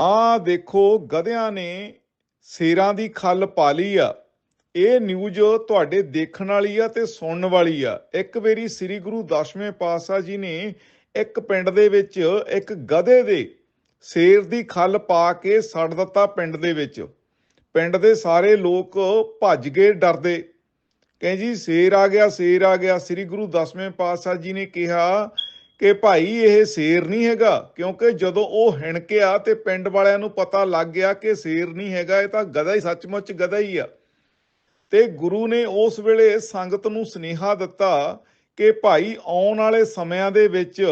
ਆ ਦੇਖੋ ਗਧਿਆਂ ਨੇ ਸ਼ੇਰਾਂ ਦੀ ਖੱਲ ਪਾ ਲਈ ਆ। ਇਹ ਨਿਊਜ਼ ਤੁਹਾਡੇ ਦੇਖਣ ਵਾਲੀ ਆ ਤੇ ਸੁਣਨ ਵਾਲੀ ਆ। ਇੱਕ ਵਾਰੀ ਸ੍ਰੀ ਗੁਰੂ ਦਸਵੇਂ ਪਾਤਸ਼ਾਹ ਜੀ ਨੇ ਇੱਕ ਪਿੰਡ ਦੇ ਵਿੱਚ, ਇੱਕ ਗਧੇ ਦੇ ਸ਼ੇਰ ਦੀ ਖੱਲ ਪਾ ਕੇ ਸੜ ਦਿੱਤਾ ਪਿੰਡ ਦੇ ਵਿੱਚ। ਪਿੰਡ ਦੇ ਸਾਰੇ ਲੋਕ ਭੱਜ ਗਏ ਡਰਦੇ। ਕਹਿੰਦੇ ਜੀ, ਸ਼ੇਰ ਆ ਗਿਆ, ਸ਼ੇਰ ਆ ਗਿਆ। ਸ੍ਰੀ ਗੁਰੂ ਦਸਵੇਂ ਪਾਤਸ਼ਾਹ ਜੀ ਨੇ ਕਿਹਾ ਕਿ ਭਾਈ ਇਹ ਸ਼ੇਰ ਨਹੀਂ ਹੈਗਾ, ਕਿਉਂਕਿ ਜਦੋਂ ਉਹ ਹਿਣਕਿਆ ਤੇ ਪਿੰਡ ਵਾਲਿਆਂ ਨੂੰ ਪਤਾ ਲੱਗ ਗਿਆ ਕਿ ਸ਼ੇਰ ਨਹੀਂ ਹੈਗਾ, ਇਹ ਤਾਂ ਗਧਾ ਹੀ ਸੱਚਮੁੱਚ ਗਧਾ ਹੀ ਆ। ਤੇ ਗੁਰੂ ਨੇ ਉਸ ਵੇਲੇ ਸੰਗਤ ਨੂੰ ਸੁਨੇਹਾ ਦਿੱਤਾ ਕਿ ਭਾਈ ਆਉਣ ਵਾਲੇ ਸਮਿਆਂ ਦੇ ਵਿੱਚ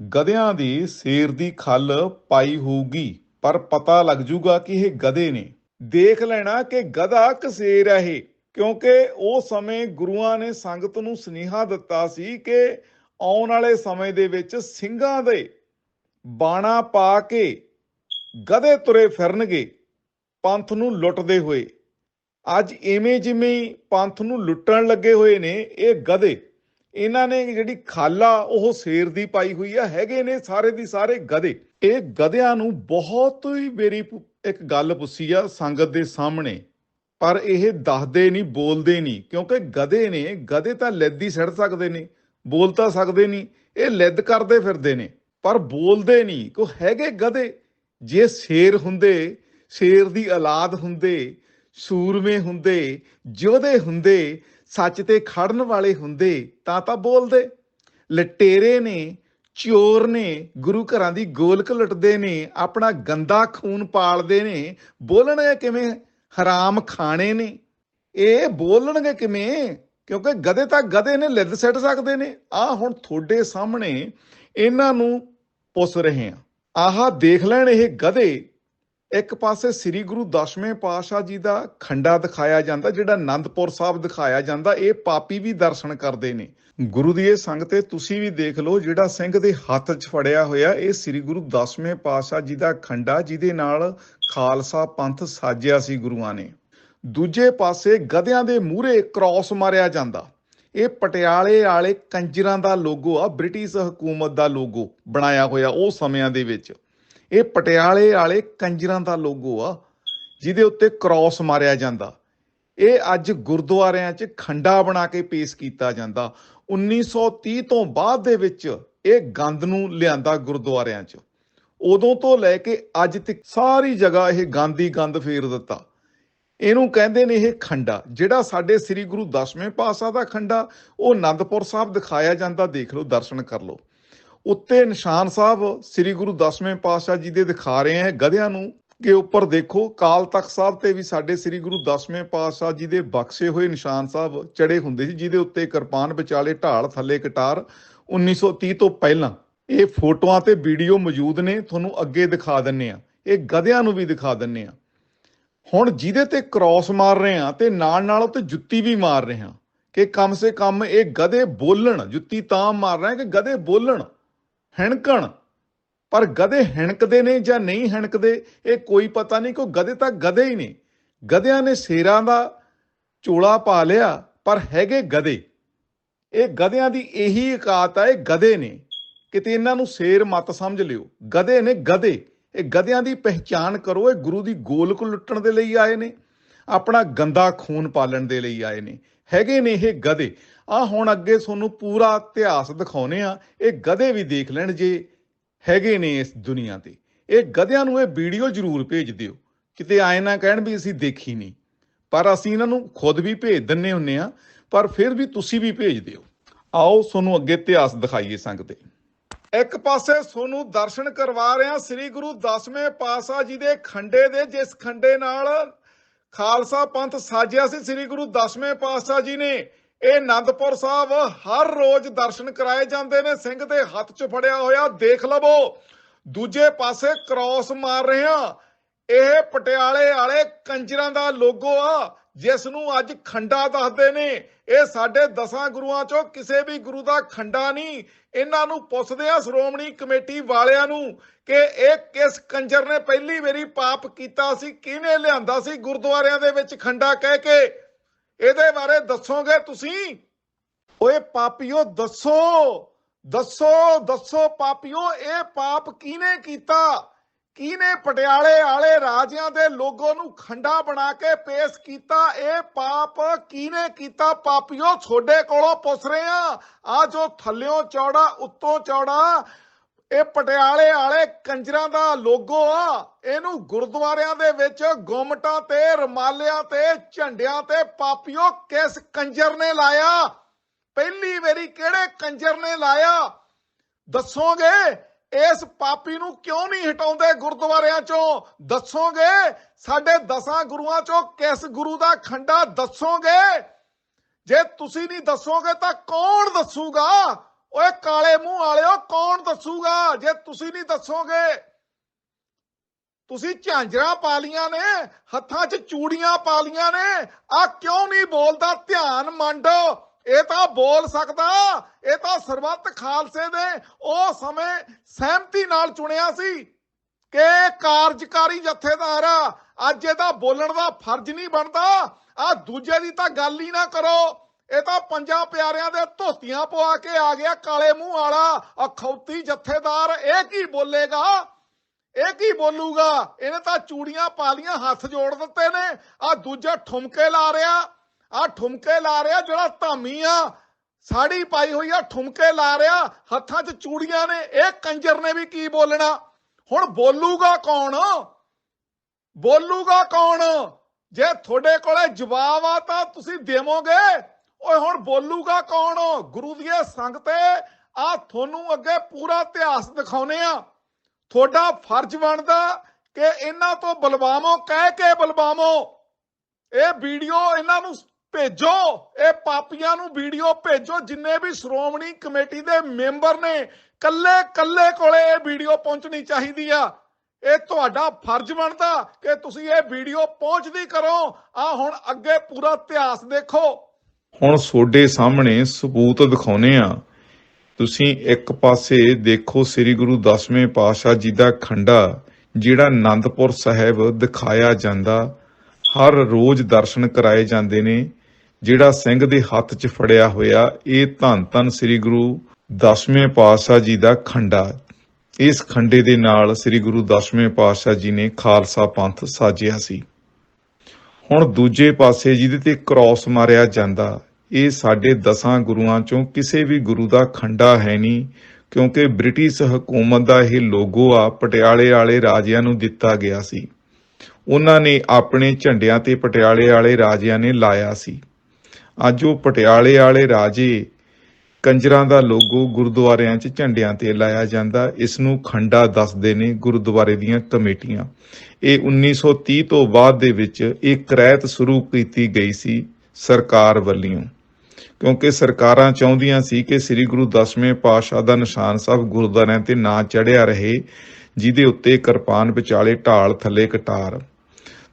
ਗਧਿਆਂ ਦੀ ਸ਼ੇਰ ਦੀ ਖੱਲ ਪਾਈ ਹੋਊਗੀ, ਪਰ ਪਤਾ ਲੱਗ ਜੂਗਾ ਕਿ ਇਹ ਗਧੇ ਨੇ। ਦੇਖ ਲੈਣਾ ਕਿ ਗਧਾ ਕਸੇਰ ਹੈ ਇਹ, ਕਿਉਂਕਿ ਉਹ ਸਮੇਂ ਗੁਰੂਆਂ ਨੇ ਸੰਗਤ ਨੂੰ ਸੁਨੇਹਾ ਦਿੱਤਾ ਸੀ ਕਿ ਆਉਣ ਵਾਲੇ ਸਮੇਂ ਦੇ ਵਿੱਚ ਸਿੰਘਾਂ ਦੇ ਬਾਣਾ ਪਾ ਕੇ ਗਧੇ ਤੁਰੇ ਫਿਰਨਗੇ, ਪੰਥ ਨੂੰ ਲੁੱਟਦੇ ਹੋਏ। ਅੱਜ ਐਵੇਂ ਜਿਵੇਂ ਪੰਥ ਨੂੰ ਲੁੱਟਣ ਲੱਗੇ ਹੋਏ ਨੇ ਇਹ ਗਧੇ, ਇਹਨਾਂ ਨੇ ਜਿਹੜੀ ਖਾਲਾ ਉਹ ਸ਼ੇਰ ਦੀ ਪਾਈ ਹੋਈ ਆ, ਹੈਗੇ ਨੇ ਸਾਰੇ ਦੀ ਸਾਰੇ ਗਧੇ। ਇਹ ਗਧਿਆਂ ਨੂੰ ਬਹੁਤ ਹੀ ਬੇਰੀ ਇੱਕ ਗੱਲ ਪੁੱਛੀ ਆ ਸੰਗਤ ਦੇ ਸਾਹਮਣੇ, ਪਰ ਇਹ ਦੱਸਦੇ ਨਹੀਂ, ਬੋਲਦੇ ਨਹੀਂ, ਕਿਉਂਕਿ ਗਧੇ ਨੇ, ਗਧੇ ਤਾਂ ਲੈਦੀ ਸੜ ਸਕਦੇ ਨੇ। ਬੋਲ ਤਾਂ ਸਕਦੇ ਨਹੀਂ। ਇਹ ਲਿੱਦ ਕਰਦੇ ਫਿਰਦੇ ਨੇ, ਪਰ ਬੋਲਦੇ ਨਹੀਂ। ਕੋ ਹੈਗੇ ਗਧੇ? ਜੇ ਸ਼ੇਰ ਹੁੰਦੇ, ਸ਼ੇਰ ਦੀ ਔਲਾਦ ਹੁੰਦੇ, ਸੂਰਮੇ ਹੁੰਦੇ ਯੋਧੇ ਹੁੰਦੇ, ਸੱਚ ਤੇ ਖੜਨ ਵਾਲੇ ਹੁੰਦੇ, ਤਾਂ ਤਾਂ ਬੋਲਦੇ। ਲਟੇਰੇ ਨੇ, ਚੋਰ ਨੇ, ਗੁਰੂ ਘਰਾਂ ਦੀ ਗੋਲਕ ਲੁੱਟਦੇ ਨੇ, ਆਪਣਾ ਗੰਦਾ ਖੂਨ ਪਾਲਦੇ ਨੇ। ਬੋਲਣਗੇ ਕਿਵੇਂ? ਹਰਾਮ ਖਾਣੇ ਨੇ। ਇਹ ਬੋਲਣਗੇ ਕਿਵੇਂ? ਕਿਉਂਕਿ ਗਧੇ ਤਾਂ ਗਧੇ ਨੇ, ਲਿੱਦ ਸਿੱਟ ਸਕਦੇ ਨੇ। ਆ ਹੁਣ ਤੁਹਾਡੇ ਸਾਹਮਣੇ ਇਹਨਾਂ ਨੂੰ ਪੁੱਛ ਰਹੇ ਆ ਆਹ ਦੇਖ ਲੈਣ ਇਹ ਗਧੇ, ਇੱਕ ਪਾਸੇ ਸ੍ਰੀ ਗੁਰੂ ਦਸਵੇਂ ਪਾਤਸ਼ਾਹ ਜੀ ਦਾ ਖੰਡਾ ਦਿਖਾਇਆ ਜਾਂਦਾ, ਜਿਹੜਾ ਆਨੰਦਪੁਰ ਸਾਹਿਬ ਦਿਖਾਇਆ ਜਾਂਦਾ, ਇਹ ਪਾਪੀ ਵੀ ਦਰਸ਼ਨ ਕਰਦੇ ਨੇ। ਗੁਰੂ ਦੀ ਇਹ ਸੰਗਤੇ ਤੁਸੀਂ ਵੀ ਦੇਖ ਲਓ, ਜਿਹੜਾ ਸਿੰਘ ਦੇ ਹੱਥ 'ਚ ਫੜਿਆ ਹੋਇਆ, ਇਹ ਸ੍ਰੀ ਗੁਰੂ ਦਸਵੇਂ ਪਾਤਸ਼ਾਹ ਜੀ ਦਾ ਖੰਡਾ, ਜਿਹਦੇ ਨਾਲ ਖਾਲਸਾ ਪੰਥ ਸਾਜਿਆ ਸੀ ਗੁਰੂਆਂ ਨੇ। ਦੂਜੇ ਪਾਸੇ ਗਧਿਆਂ ਦੇ ਮੂਹਰੇ ਕ੍ਰਾਸ ਮਾਰਿਆ ਜਾਂਦਾ। ਇਹ ਪਟਿਆਲੇ ਵਾਲੇ ਕੰਜਰਾਂ ਦਾ ਲੋਗੋ ਆ, ਬ੍ਰਿਟਿਸ਼ ਹਕੂਮਤ ਦਾ ਲੋਗੋ ਬਣਾਇਆ ਹੋਇਆ ਉਹ ਸਮਿਆਂ ਦੇ ਵਿੱਚ। ਇਹ ਪਟਿਆਲੇ ਵਾਲੇ ਕੰਜਰਾਂ ਦਾ ਲੋਗੋ ਆ, ਜਿਹਦੇ ਉੱਤੇ ਕ੍ਰਾਸ ਮਾਰਿਆ ਜਾਂਦਾ। ਇਹ ਅੱਜ ਗੁਰਦੁਆਰਿਆਂ 'ਚ ਖੰਡਾ ਬਣਾ ਕੇ ਪੇਸ਼ ਕੀਤਾ ਜਾਂਦਾ। 1930 ਤੋਂ ਬਾਅਦ ਦੇ ਵਿੱਚ ਇਹ ਗੰਦ ਨੂੰ ਲਿਆਂਦਾ ਗੁਰਦੁਆਰਿਆਂ 'ਚ। ਉਦੋਂ ਤੋਂ ਲੈ ਕੇ ਅੱਜ ਤੱਕ ਸਾਰੀ ਜਗ੍ਹਾ ਇਹ ਗਾਂਧੀ ਗੰਦ ਫੇਰ ਦਿੱਤਾ। ਇਹਨੂੰ ਕਹਿੰਦੇ ਨੇ ਇਹ ਖੰਡਾ, ਜਿਹੜਾ ਸਾਡੇ ਸ੍ਰੀ ਗੁਰੂ ਦਸਵੇਂ ਪਾਤਸ਼ਾਹ ਦਾ ਖੰਡਾ, ਉਹ ਆਨੰਦਪੁਰ ਸਾਹਿਬ ਦਿਖਾਇਆ ਜਾਂਦਾ, ਦੇਖ ਲਓ, ਦਰਸ਼ਨ ਕਰ ਲਓ। ਉੱਤੇ ਨਿਸ਼ਾਨ ਸਾਹਿਬ ਸ੍ਰੀ ਗੁਰੂ ਦਸਵੇਂ ਪਾਤਸ਼ਾਹ ਜੀ ਦੇ ਦਿਖਾ ਰਹੇ ਹੈ ਗਧਿਆਂ ਨੂੰ, ਕਿ ਉੱਪਰ ਦੇਖੋ, ਕਾਲ ਤਖਤ ਸਾਹਿਬ ਤੇ ਵੀ ਸਾਡੇ ਸ੍ਰੀ ਗੁਰੂ ਦਸਵੇਂ ਪਾਤਸ਼ਾਹ ਜੀ ਦੇ ਬਖਸ਼ੇ ਹੋਏ ਨਿਸ਼ਾਨ ਸਾਹਿਬ ਚੜੇ ਹੁੰਦੇ ਸੀ, ਜਿਹਦੇ ਉੱਤੇ ਕਿਰਪਾਨ ਵਿਚਾਲੇ ਢਾਲ ਥੱਲੇ ਕਟਾਰ 1930 ਤੋਂ ਪਹਿਲਾਂ। ਇਹ ਫੋਟੋਆਂ ਤੇ ਵੀਡੀਓ ਮੌਜੂਦ ਨੇ, ਤੁਹਾਨੂੰ ਅੱਗੇ ਦਿਖਾ ਦਿੰਨੇ ਆ। ਇਹ ਗਧਿਆਂ ਨੂੰ ਵੀ ਦਿਖਾ ਦਿੰਨੇ ਆ। ਹੁਣ ਜਿਹਦੇ ਤੇ ਕ੍ਰਾਸ ਮਾਰ ਰਹੇ ਆ ਤੇ ਨਾਲ ਨਾਲ ਉੱਤੇ ਜੁੱਤੀ ਵੀ ਮਾਰ ਰਹੇ ਆ ਕਿ ਕਮ ਸੇ ਕਮ ਇਹ ਗਧੇ ਬੋਲਣ, ਜੁੱਤੀ ਤਾਂ ਮਾਰ ਰਹੇ ਕਿ ਗਧੇ ਬੋਲਣ, ਹਿਣਕਣ। ਪਰ ਗਧੇ ਹਿਣਕਦੇ ਨੇ ਜਾਂ ਨਹੀਂ ਹਿਣਕਦੇ, ਇਹ ਕੋਈ ਪਤਾ ਨਹੀਂ ਕੋ ਗਧੇ ਤਾਂ ਗਧੇ ਹੀ ਨੇ। ਗਧਿਆਂ ਨੇ ਸ਼ੇਰਾਂ ਦਾ ਚੋਲਾ ਪਾ ਲਿਆ, ਪਰ ਹੈਗੇ ਗਧੇ। ਇਹ ਗਧਿਆਂ ਦੀ ਇਹੀ ਇਕਾਤ ਹੈ ਇਹ ਗਧੇ ਨੇ। ਕਿਤੇ ਇਹਨਾਂ ਨੂੰ ਸ਼ੇਰ ਮਤ ਸਮਝ ਲਿਓ। ਗਧੇ ਨੇ ਗਧੇ। ਇਹ ਗਧਿਆਂ ਦੀ ਪਹਿਚਾਣ ਕਰੋ, ਇਹ ਗੁਰੂ ਦੀ ਗੋਲਕ ਲੁੱਟਣ ਦੇ ਲਈ ਆਏ ਨੇ, ਆਪਣਾ ਗੰਦਾ ਖੂਨ ਪਾਲਣ ਦੇ ਲਈ ਆਏ ਨੇ। ਹੈਗੇ ਨੇ ਇਹ ਗਧੇ। ਆ ਹੁਣ ਅੱਗੇ ਤੁਹਾਨੂੰ ਪੂਰਾ ਇਤਿਹਾਸ ਦਿਖਾਉਨੇ ਆ। ਇਹ ਗਧੇ ਵੀ ਦੇਖ ਲੈਣ ਜੇ ਹੈਗੇ ਨੇ ਇਸ ਦੁਨੀਆ ਤੇ। ਇਹ ਗਧਿਆਂ ਨੂੰ ਇਹ ਵੀਡੀਓ ਜ਼ਰੂਰ ਭੇਜ ਦਿਓ। ਕਿਤੇ ਆਏ ਨਾ ਕਹਿਣ ਵੀ ਅਸੀਂ ਦੇਖੀ ਨਹੀਂ। ਪਰ ਅਸੀਂ ਇਹਨਾਂ ਨੂੰ ਖੁਦ ਵੀ ਭੇਜ ਦਿੰਨੇ ਹੁੰਨੇ ਆ। ਪਰ ਫਿਰ ਵੀ ਤੁਸੀਂ ਵੀ ਭੇਜ ਦਿਓ। ਆਓ, ਤੁਹਾਨੂੰ ਅੱਗੇ ਇਤਿਹਾਸ ਦਿਖਾਈਏ ਸੰਗਤੇ ਇੱਕ ਪਾਸੇ ਤੁਹਾਨੂੰ ਦਰਸ਼ਨ ਕਰਵਾ ਰਹੇ ਹਾਂ ਸ੍ਰੀ ਗੁਰੂ ਦਸਵੇਂ ਪਾਤਸ਼ਾਹ ਜੀ ਦੇ ਖੰਡੇ ਦੇ, ਜਿਸ ਖੰਡੇ ਨਾਲ ਖਾਲਸਾ ਪੰਥ ਸਾਜਿਆ ਸੀ, ਸ੍ਰੀ ਗੁਰੂ ਦਸਵੇਂ ਪਾਤਸ਼ਾਹ ਜੀ ਨੇ। ਇਹ ਆਨੰਦਪੁਰ ਸਾਹਿਬ ਹਰ ਰੋਜ਼ ਦਰਸ਼ਨ ਕਰਾਏ ਜਾਂਦੇ ਨੇ, ਸਿੰਘ ਦੇ ਹੱਥ 'ਚ ਫੜਿਆ ਹੋਇਆ, ਦੇਖ ਲਵੋ। ਦੂਜੇ ਪਾਸੇ ਕ੍ਰਾਸ ਮਾਰ ਰਹੇ। ਆ ਇਹ ਪਟਿਆਲੇ ਵਾਲੇ ਕੰਜਰਾਂ ਦਾ ਲੋਗੋ ਆ। ਜਿਸ ਨੂੰ ਅੱਜ ਖੰਡਾ ਦੱਸਦੇ ਨੇ, ਇਹ ਸਾਡੇ ਦਸਾਂ ਗੁਰੂਆਂ ਚੋਂ ਕਿਸੇ ਵੀ ਗੁਰੂ ਦਾ ਖੰਡਾ ਨਹੀਂ। ਇਹਨਾਂ ਨੂੰ ਪੁੱਛਦੇ ਆ ਸ਼੍ਰੋਮਣੀ ਕਮੇਟੀ ਵਾਲਿਆਂ ਨੂੰ ਕਿ ਇਹ ਕਿਸ ਕੰਜਰ ਨੇ ਪਹਿਲੀ ਵਾਰੀ ਪਾਪ ਕੀਤਾ ਸੀ, ਕਿਹਨੇ ਲਿਆਂਦਾ ਸੀ ਗੁਰਦੁਆਰਿਆਂ ਦੇ ਵਿੱਚ ਖੰਡਾ ਕਹਿ ਕੇ? ਇਹਦੇ ਬਾਰੇ ਦੱਸੋਗੇ ਤੁਸੀਂ? ਓਏ ਪਾਪੀਓ, ਦੱਸੋ ਦੱਸੋ ਦੱਸੋ ਪਾਪੀਓ, ਇਹ ਪਾਪ ਕਿਹਨੇ ਕੀਤਾ? ਕਿਹਨੇ ਪਟਿਆਲੇ ਵਾਲੇ ਰਾਜਿਆਂ ਦੇ ਲੋਗੋ ਨੂੰ ਖੰਡਾ ਬਣਾ ਕੇ ਪੇਸ਼ ਕੀਤਾ? ਇਹ ਪਾਪ ਕਿਹਨੇ ਕੀਤਾ? ਪਾਪੀਓ ਤੁਹਾਡੇ ਕੋਲੋਂ ਪੁੱਛ ਰਹੇ ਆ ਆ ਜੋ ਥੱਲਿਓਂ ਚੌੜਾ, ਉੱਤੋਂ ਚੌੜਾ, ਇਹ ਪਟਿਆਲੇ ਵਾਲੇ ਕੰਜਰਾਂ ਦਾ ਲੋਗੋ ਆ। ਇਹਨੂੰ ਗੁਰਦੁਆਰਿਆਂ ਦੇ ਵਿੱਚ ਗੁੰਮਟਾਂ ਤੇ, ਰਮਾਲਿਆਂ ਤੇ, ਝੰਡਿਆਂ ਤੇ ਪਾਪੀਓ ਕਿਸ ਕੰਜਰ ਨੇ ਲਾਇਆ? ਪਹਿਲੀ ਵਾਰੀ ਕਿਹੜੇ ਕੰਜਰ ਨੇ ਲਾਇਆ? ਦੱਸੋਗੇ? ਇਸ ਪਾਪੀ ਨੂੰ ਕਿਉਂ ਨਹੀਂ ਹਟਾਉਂਦੇ ਗੁਰਦੁਆਰਿਆਂ ਚੋਂ? ਦੱਸੋਗੇ? ਸਾਡੇ ਦਸਾਂ ਗੁਰੂਆਂ ਚੋਂ ਕਿਸ ਗੁਰੂ ਦਾ ਖੰਡਾ ਦੱਸੋਗੇ? ਜੇ ਤੁਸੀਂ ਨਹੀਂ ਦੱਸੋਗੇ ਤਾਂ ਕੌਣ ਦੱਸੂਗਾ? ਓਏ ਕਾਲੇ ਮੂੰਹ ਵਾਲਿਓ, ਕੌਣ ਦੱਸੂਗਾ ਜੇ ਤੁਸੀਂ ਨਹੀਂ ਦੱਸੋਗੇ? ਤੁਸੀਂ ਝਾਂਜਰਾਂ ਪਾ ਲੀਆਂ ਨੇ, ਹੱਥਾਂ 'ਚ ਚੂੜੀਆਂ ਪਾ ਲੀਆਂ ਨੇ। ਆ ਕਿਉਂ ਨਹੀਂ ਬੋਲਦਾ? ਧਿਆਨ ਮੰਡੋ। ਇਹ ਤਾਂ ਬੋਲ ਸਕਦਾ। ਇਹ ਤਾਂ ਸਰਬੱਤ ਖਾਲਸੇ ਦੇ ਉਹ ਸਮੇਂ ਸਹਿਮਤੀ ਨਾਲ ਚੁਣਿਆ ਸੀ ਕਿ ਕਾਰਜਕਾਰੀ ਜਥੇਦਾਰ ਅੱਜ ਇਹਦਾ ਬੋਲਣ ਦਾ ਫਰਜ਼ ਨਹੀਂ ਬਣਦਾ। ਆ ਦੂਜੇ ਦੀ ਤਾਂ ਗੱਲ ਹੀ ਨਾ ਕਰੋ। ਇਹ ਤਾਂ ਪੰਜਾਂ ਪਿਆਰਿਆਂ ਦੇ ਧੋਤੀਆਂ ਪਵਾ ਕੇ ਆ ਗਿਆ ਕਾਲੇ ਮੂੰਹ ਵਾਲਾ ਅਖੌਤੀ ਜਥੇਦਾਰ। ਇਹ ਕੀ ਬੋਲੇਗਾ? ਇਹ ਕੀ ਬੋਲੂਗਾ? ਇਹਨੇ ਤਾਂ ਚੂੜੀਆਂ ਪਾ ਲੀਆਂ ਹੱਥ ਜੋੜ ਦਿੱਤੇ ਨੇ। ਆ ਦੂਜਾ ਠੁਮਕੇ ਲਾ ਰਿਹਾ। ਆ ਠੁਮਕੇ ਲਾ ਰਿਹਾ ਜਿਹੜਾ ਧਾਮੀ ਆ। ਸਾੜੀ ਪਾਈ ਹੋਈ ਆ, ਠੁਮਕੇ ਲਾ ਰਿਹਾ। ਹੱਥਾਂ 'ਚ ਚੂੜੀਆਂ ਨੇ, ਇਹ ਕੰਜਰ ਨੇ ਵੀ ਕੀ ਬੋਲਣਾ? ਹੁਣ ਬੋਲੂਗਾ ਕੌਣ? ਬੋਲੂਗਾ ਕੌਣ? ਜੇ ਤੁਹਾਡੇ ਕੋਲੇ ਜਵਾਬ ਆ ਤਾਂ ਤੁਸੀਂ ਦੇਵੋਗੇ। ਓਏ, ਹੁਣ ਬੋਲੂਗਾ ਕੌਣ? ਗੁਰੂ ਦੀਆਂ ਸੰਗ ਤੇ ਆ ਤੁਹਾਨੂੰ ਅੱਗੇ ਪੂਰਾ ਇਤਿਹਾਸ ਦਿਖਾਉਨੇ ਆ। ਤੁਹਾਡਾ ਫਰਜ਼ ਬਣਦਾ ਕਿ ਇਹਨਾਂ ਤੋਂ ਬਲਵਾਮੋ ਕਹਿ ਕੇ ਬਲਵਾਮੋ ਇਹ ਵੀਡੀਓ ਇਹਨਾਂ ਨੂੰ ਭੇਜੋ। ਇਹ ਪਾਪੀਆਂ ਨੂੰ ਵੀਡੀਓ ਭੇਜੋ, ਜਿੰਨੇ ਵੀ ਸ਼੍ਰੋਮਣੀ ਕਮੇਟੀ ਦੇ ਮੈਂਬਰ ਨੇ। ਕੱਲੇ ਕੱਲੇ ਕੋਲੇ ਇਹ ਵੀਡੀਓ ਪਹੁੰਚਣੀ ਚਾਹੀਦੀ ਆ। ਇਹ ਤੁਹਾਡਾ ਫਰਜ਼ ਬਣਦਾ ਕਿ ਤੁਸੀਂ ਇਹ ਵੀਡੀਓ ਪਹੁੰਚਦੀ ਕਰੋ। ਆ ਹੁਣ ਅੱਗੇ ਪੂਰਾ ਇਤਿਹਾਸ ਦੇਖੋ। ਹੁਣ ਤੁਹਾਡੇ ਸਾਹਮਣੇ ਸਬੂਤ ਦਿਖਾਉਨੇ ਆ। ਤੁਸੀਂ ਇੱਕ ਪਾਸੇ ਦੇਖੋ ਸ੍ਰੀ ਗੁਰੂ ਦਸਵੇਂ ਪਾਤਸ਼ਾਹ ਜੀ ਦਾ ਖੰਡਾ, ਜਿਹੜਾ ਆਨੰਦਪੁਰ ਸਾਹਿਬ ਦਿਖਾਇਆ ਜਾਂਦਾ। ਹਰ ਰੋਜ਼ ਦਰਸ਼ਨ ਕਰਾਏ ਜਾਂਦੇ ਨੇ। ਜਿਹੜਾ ਸਿੰਘ ਦੇ ਹੱਥ 'ਚ ਫੜਿਆ ਹੋਇਆ ਇਹ ਧੰਨ ਧੰਨ ਸ੍ਰੀ ਗੁਰੂ ਦਸਵੇਂ ਪਾਤਸ਼ਾਹ ਜੀ ਦਾ ਖੰਡਾ ਇਸ ਖੰਡੇ ਦੇ ਨਾਲ ਸ੍ਰੀ ਗੁਰੂ ਦਸਵੇਂ ਪਾਤਸ਼ਾਹ ਜੀ ਨੇ ਖਾਲਸਾ ਪੰਥ ਸਾਜਿਆ ਸੀ। ਹੁਣ ਦੂਜੇ ਪਾਸੇ ਜਿਹਦੇ ਤੇ ਕ੍ਰਾਸ ਮਾਰਿਆ ਜਾਂਦਾ, ਇਹ ਸਾਡੇ ਦਸਾਂ ਗੁਰੂਆਂ ਚੋਂ ਕਿਸੇ ਵੀ ਗੁਰੂ ਦਾ ਖੰਡਾ ਹੈ ਨਹੀਂ, ਕਿਉਂਕਿ ਬ੍ਰਿਟਿਸ਼ ਹਕੂਮਤ ਦਾ ਇਹ ਲੋਗੋ ਆ ਪਟਿਆਲੇ ਵਾਲੇ ਰਾਜਿਆਂ ਨੂੰ ਦਿੱਤਾ ਗਿਆ ਸੀ। ਉਹਨਾਂ ਨੇ ਆਪਣੇ ਝੰਡਿਆਂ ਤੇ ਪਟਿਆਲੇ ਵਾਲੇ ਰਾਜਿਆਂ ਨੇ ਲਾਇਆ ਸੀ। ਅੱਜ ਉਹ ਪਟਿਆਲੇ ਵਾਲੇ ਰਾਜੇ ਕੰਜਰਾਂ ਦਾ ਲੋਗੋ ਗੁਰਦੁਆਰਿਆਂ 'ਚ ਝੰਡਿਆਂ ਤੇ ਲਾਇਆ ਜਾਂਦਾ। ਇਸ ਨੂੰ ਖੰਡਾ ਦੱਸਦੇ ਨੇ ਗੁਰਦੁਆਰੇ ਦੀਆਂ ਕਮੇਟੀਆਂ। ਇਹ 1930 ਤੋਂ ਬਾਅਦ ਦੇ ਵਿੱਚ ਇਹ ਕ੍ਰੈਤ ਸ਼ੁਰੂ ਕੀਤੀ ਗਈ ਸੀ ਸਰਕਾਰ ਵੱਲੋਂ। ਕਿਉਂਕਿ ਸਰਕਾਰਾਂ ਚਾਹੁੰਦੀਆਂ ਸੀ ਕਿ ਸ੍ਰੀ ਗੁਰੂ ਦਸਵੇਂ ਪਾਤਸ਼ਾਹ ਦਾ ਨਿਸ਼ਾਨ ਸਾਹਿਬ ਗੁਰਦੁਆਰਿਆਂ ਤੇ ਨਾ ਚੜਿਆ ਰਹੇ, ਜਿਹਦੇ ਉੱਤੇ ਕਿਰਪਾਨ ਵਿਚਾਲੇ ਢਾਲ ਥੱਲੇ ਕਟਾਰ।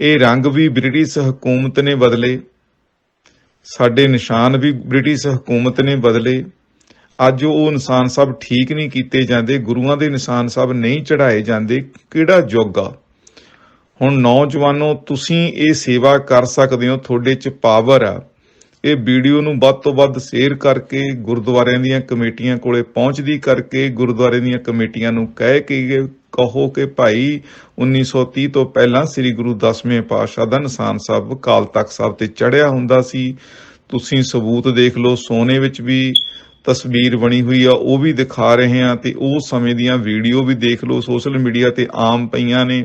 ਇਹ ਰੰਗ ਵੀ ਬ੍ਰਿਟਿਸ਼ ਹਕੂਮਤ ਨੇ ਬਦਲੇ, ਸਾਡੇ ਨਿਸ਼ਾਨ ਵੀ ਬ੍ਰਿਟਿਸ਼ ਹਕੂਮਤ ਨੇ ਬਦਲੇ। ਅੱਜ ਉਹ ਨਿਸ਼ਾਨ ਸਭ ਠੀਕ ਨਹੀਂ ਕੀਤੇ ਜਾਂਦੇ, ਗੁਰੂਆਂ ਦੇ ਨਿਸ਼ਾਨ ਸਭ ਨਹੀਂ ਚੜਾਏ ਜਾਂਦੇ, ਕਿਹੜਾ ਯੁੱਗ ਆ? ਹੁਣ ਨੌਜਵਾਨੋ, ਤੁਸੀਂ ਇਹ ਸੇਵਾ ਕਰ ਸਕਦੇ ਹੋ, ਤੁਹਾਡੇ ਚ ਪਾਵਰ ਆ। ਇਹ ਵੀਡੀਓ ਨੂੰ ਵੱਧ ਤੋਂ ਵੱਧ ਸ਼ੇਅਰ ਕਰਕੇ ਗੁਰਦੁਆਰਿਆਂ ਦੀਆਂ ਕਮੇਟੀਆਂ ਕੋਲੇ ਪਹੁੰਚਦੀ ਕਰਕੇ ਗੁਰਦੁਆਰੇ ਦੀਆਂ ਕਮੇਟੀਆਂ ਨੂੰ ਕਹਿ ਕੇ ਕਹੋ ਕਿ ਭਾਈ 1930 ਤੋਂ ਪਹਿਲਾਂ ਸ੍ਰੀ ਗੁਰੂ ਦਸਵੇਂ ਪਾਤਸ਼ਾਹ ਦਾ ਨਿਸ਼ਾਨ ਸਾਹਿਬ ਕਾਲ ਤਖਤ ਸਾਹਿਬ ਤੇ ਚੜਿਆ ਹੁੰਦਾ ਸੀ। ਤੁਸੀਂ ਸਬੂਤ ਦੇਖ ਲਓ, ਸੋਨੇ ਵਿੱਚ ਵੀ ਤਸਵੀਰ ਬਣੀ ਹੋਈ ਆ, ਉਹ ਵੀ ਦਿਖਾ ਰਹੇ ਆ ਤੇ ਉਹ ਸਮੇਂ ਦੀਆਂ ਵੀਡੀਓ ਵੀ ਦੇਖ ਲਓ, ਸੋਸ਼ਲ ਮੀਡੀਆ ਤੇ ਆਮ ਪਈਆਂ ਨੇ।